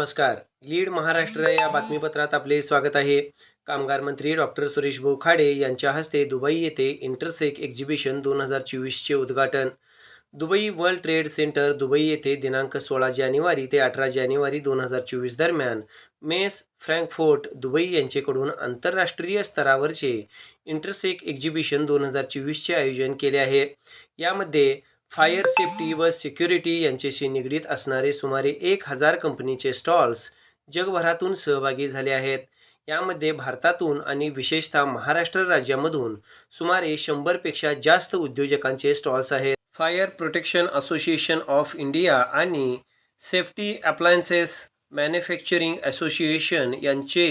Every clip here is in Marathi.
नमस्कार. लीड महाराष्ट्र या बातमीपत्रात आपले स्वागत आहे. कामगार मंत्री डॉक्टर सुरेश भाऊ खाडे यांच्या हस्ते दुबई येथे इंटरसेक एक्झिबिशन दोन हजार चोवीसचे उद्घाटन. Dubai world trade centre Dubai येथे दिनांक सोळा जानेवारी ते अठरा जानेवारी दोन हजार चोवीस दरम्यान मेस फ्रँकफोर्ट दुबई यांच्याकडून आंतरराष्ट्रीय स्तरावरचे इंटरसेक एक्झिबिशन दोन हजार चोवीसचे आयोजन केले आहे. यामध्ये फायर सेफ्टी व सिक्युरिटी यांच्याशी निगडीत असणारे सुमारे एक हजार कंपनीचे स्टॉल्स जगभरातून सहभागी झाले आहेत. यामध्ये भारतातून आणि विशेषतः महाराष्ट्र राज्यामधून सुमारे शंभरपेक्षा जास्त उद्योजकांचे स्टॉल्स आहेत. Fire protection association of India आणि सेफ्टी अप्लायन्सेस मॅन्युफॅक्चरिंग असोसिएशन यांचे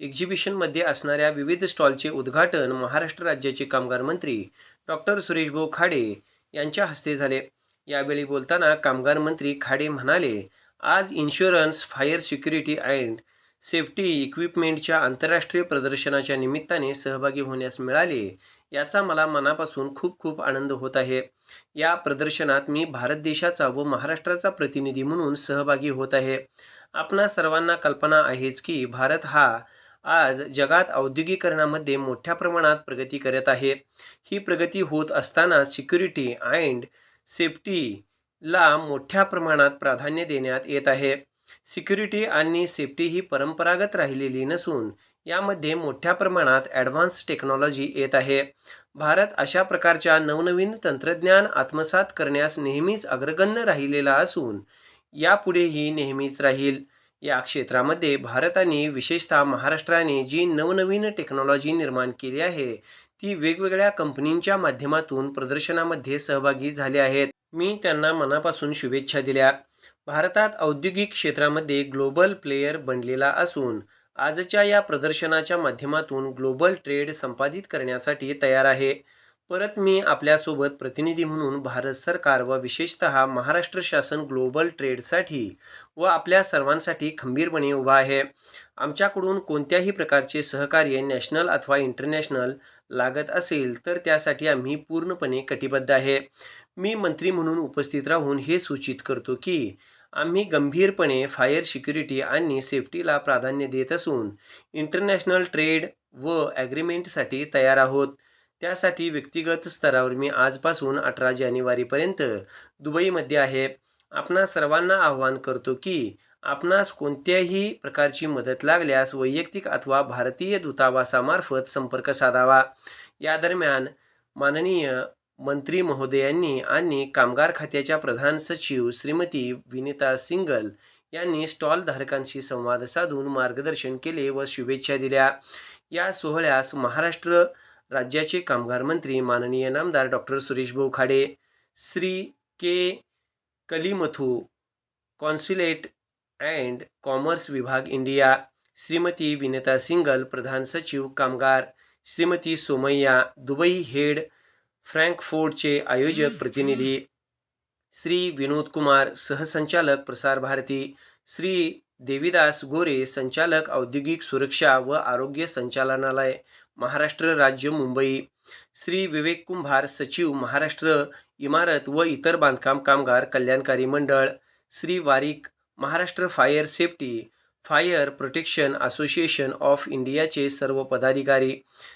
एक्झिबिशनमध्ये असणाऱ्या विविध स्टॉलचे उद्घाटन महाराष्ट्र राज्याचे कामगार मंत्री डॉक्टर सुरेशभाऊ खाडे यांच्या हस्ते झाले. यावेळी बोलताना कामगार मंत्री खाडे म्हणाले आज insurance fire security and safety इक्विपमेंटच्या आंतरराष्ट्रीय प्रदर्शनाच्या निमित्ताने सहभागी होण्यास मिळाले याचा मला मनापासून खूप खूप आनंद होत आहे. या प्रदर्शनात मी भारत देशाचा व महाराष्ट्राचा प्रतिनिधी म्हणून सहभागी होत आहे. आपणा सर्वांना कल्पना आहेच की भारत हा आज जगात औद्योगिकरणामध्ये मोठ्या प्रमाणात प्रगती करत आहे. ही प्रगती होत असताना सिक्युरिटी अँड सेफ्टीला मोठ्या प्रमाणात प्राधान्य देण्यात येत आहे. सिक्युरिटी आणि सेफ्टी ही परंपरागत राहिलेली नसून यामध्ये मोठ्या प्रमाणात ॲडव्हान्स टेक्नॉलॉजी येत आहे. भारत अशा प्रकारच्या नवनवीन तंत्रज्ञान आत्मसात करण्यास नेहमीच अग्रगण्य राहिलेला असून यापुढेही नेहमीच राहील. या क्षेत्रामध्ये भारताने विशेषतः महाराष्ट्राने जी नवनवीन टेक्नॉलॉजी निर्माण केली आहे ती वेगवेगळ्या कंपनींच्या माध्यमातून प्रदर्शनामध्ये सहभागी झाले आहेत. मी त्यांना मनापासून शुभेच्छा दिल्या. भारतात औद्योगिक क्षेत्रामध्ये ग्लोबल प्लेयर बनलेला असून आजच्या या प्रदर्शनाच्या माध्यमातून ग्लोबल ट्रेड संपादित करण्यासाठी तयार आहे. परत मी आपल्यासोबत प्रतिनिधी म्हणून भारत सरकार व विशेषतः महाराष्ट्र शासन ग्लोबल ट्रेडसाठी व आपल्या सर्वांसाठी खंबीरपणे उभा आहे. आमच्याकडून कोणत्याही प्रकारचे सहकार्य नॅशनल अथवा इंटरनॅशनल लागत असेल तर त्यासाठी आम्ही पूर्णपणे कटिबद्ध आहे. मी मंत्री म्हणून उपस्थित राहून हे सूचित करतो की आम्ही गंभीरपणे फायर सिक्युरिटी आणि सेफ्टीला प्राधान्य देत असून इंटरनॅशनल ट्रेड व ॲग्रीमेंटसाठी तयार आहोत. त्यासाठी व्यक्तिगत स्तरावर मी आजपासून अठरा जानेवारीपर्यंत दुबईमध्ये आहे. आपणा सर्वांना आवाहन करतो की आपणास कोणत्याही प्रकारची मदत लागल्यास वैयक्तिक अथवा भारतीय दूतावासामार्फत संपर्क साधावा. या दरम्यान माननीय मंत्री महोदयांनी आणि कामगार खात्याच्या प्रधान सचिव श्रीमती विनिता सिंगल यांनी स्टॉलधारकांशी संवाद साधून मार्गदर्शन केले व शुभेच्छा दिल्या. या सोहळ्यास महाराष्ट्र राज्याचे कामगार मंत्री माननीय नामदार doctor Sureshbhau Khade Shri K. Kalimuthu consulate and commerce विभाग इंडिया श्रीमती विनेता सिंगल प्रधान सचिव कामगार श्रीमती सोमय्या दुबई हेड फ्रँकफोर्डचे आयोजक प्रतिनिधी श्री विनोद कुमार सहसंचालक प्रसार भारती श्री देविदास गोरे संचालक औद्योगिक सुरक्षा व आरोग्य संचालनालय महाराष्ट्र राज्य मुंबई. श्री विवेक कुंभार सचिव महाराष्ट्र इमारत व इतर बांधकाम कामगार कल्याणकारी मंडळ. Shri Warik Maharashtra fire safety fire protection association of इंडियाचे सर्व पदाधिकारी.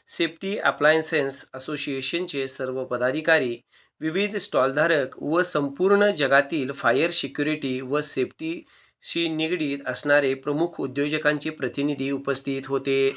सेफ्टी अप्लायन्सेस असोसिएशनचे सर्व पदाधिकारी. विविध स्टॉलधारक व संपूर्ण जगातील फायर सिक्युरिटी व सेफ्टीशी निगडीत असणारे प्रमुख उद्योजकांचे प्रतिनिधी उपस्थित होते.